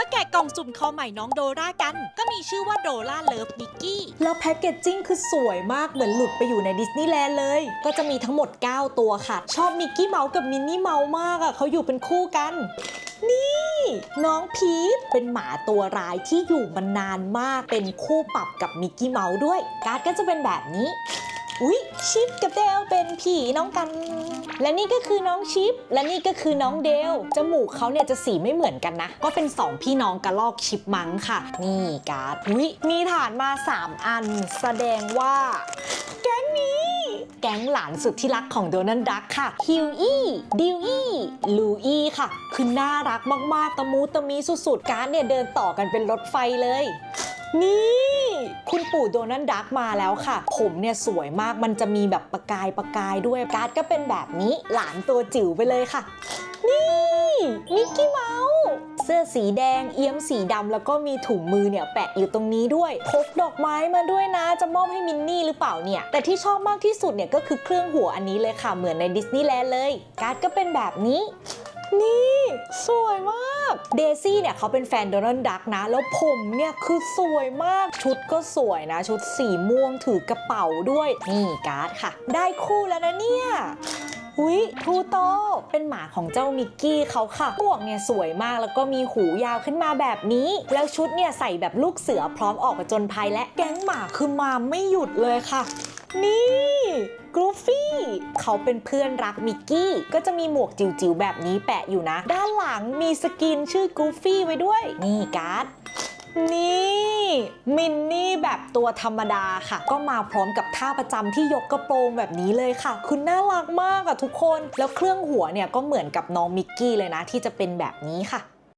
มาแกะกล่องสุ่มคอใหม่น้องโดรากัน ก็มีชื่อว่าโดราเลิฟมิกกี้แล้วแพ็กเกจจิ้งคือสวยมากเหมือนหลุดไปอยู่ในดิสนีย์แลนด์เลย ก็จะมีทั้งหมด 9 ตัวค่ะ ชอบมิกกี้เมาส์กับมินนี่เมาส์มากอะ่ะเขาอยู่เป็นคู่กัน นี่ น้องพีทเป็นหมาตัวร้ายที่อยู่มานานมากเป็นคู่ปรับกับมิกกี้เมาส์ด้วย การ์ดก็จะเป็นแบบนี้ อุ๊ยชิปกับเดลเป็นผีน้องกัน และนี่ก็คือน้องชิป และนี่ก็คือน้องเดลจมูกเขาเนี่ยจะสีไม่เหมือนกันนะ ก็เป็นสองพี่น้องกระลอกชิปมังค่ะ นี่การ์ดอุ๊ยมีฐานมา 3 อัน แสดงว่า แก๊งนี้ แก๊งหลานสุดที่รักของโดนัลด์ดักค่ะฮิวอี้ดิวอี้ลูอี้ค่ะ คือน่ารักมากๆตะมูตะมีสุดๆการ์ดเนี่ยเดินต่อกันเป็นรถไฟเลย นี่ ปู่โดนัลด์ดักมาแล้วค่ะ ผมเนี่ยสวยมากมันจะมีแบบประกายประกายด้วยการ์ดก็เป็นแบบนี้หลานตัวจิ๋วไปเลยค่ะ นี่มิกกี้เมาส์เสื้อสีแดงเอี้ยมสีดำแล้วก็มีถุงมือเนี่ยแปะอยู่ตรงนี้ด้วยพกดอกไม้มาด้วยนะ จะมอบให้มินนี่หรือเปล่าเนี่ย แต่ที่ชอบมากที่สุดเนี่ยก็คือเครื่องหัวอันนี้เลยค่ะ เหมือนในดิสนีย์แลนด์เลย การ์ดก็เป็นแบบนี้ นี่ สวยมาก เดซี่เนี่ยเขาเป็นแฟนโดนัลด์ดักนะ แล้วผมเนี่ยคือสวยมาก ชุดก็สวยนะ ชุดสีม่วงถือกระเป๋าด้วย นี่การ์ดค่ะ ได้คู่แล้วนะเนี่ยอุ๊ยพลูโต เป็นหมาของเจ้ามิกกี้เขาค่ะหมวกเนี่ยสวยมากแล้วก็มีหูยาวขึ้นมาแบบนี้ แล้วชุดเนี่ยใส่แบบลูกเสือพร้อมออกผจญภัยและแก๊งหมาคือมาไม่หยุดเลยค่ะ นี่ เขาเป็นเพื่อนรักมิกกี้ ก็จะมีหมวกจิ๋วๆแบบนี้แปะอยู่นะ ด้านหลังมีสกินชื่อกูฟี่ไว้ด้วย นี่การ์ดนี่มินนี่แบบตัวธรรมดาค่ะ ก็มาพร้อมกับท่าประจำที่ยกกระโปรงแบบนี้เลยค่ะคือน่ารักมากอะทุกคน แล้วเครื่องหัวเนี่ยก็เหมือนกับน้องมิกกี้เลยนะ ที่จะเป็นแบบนี้ค่ะ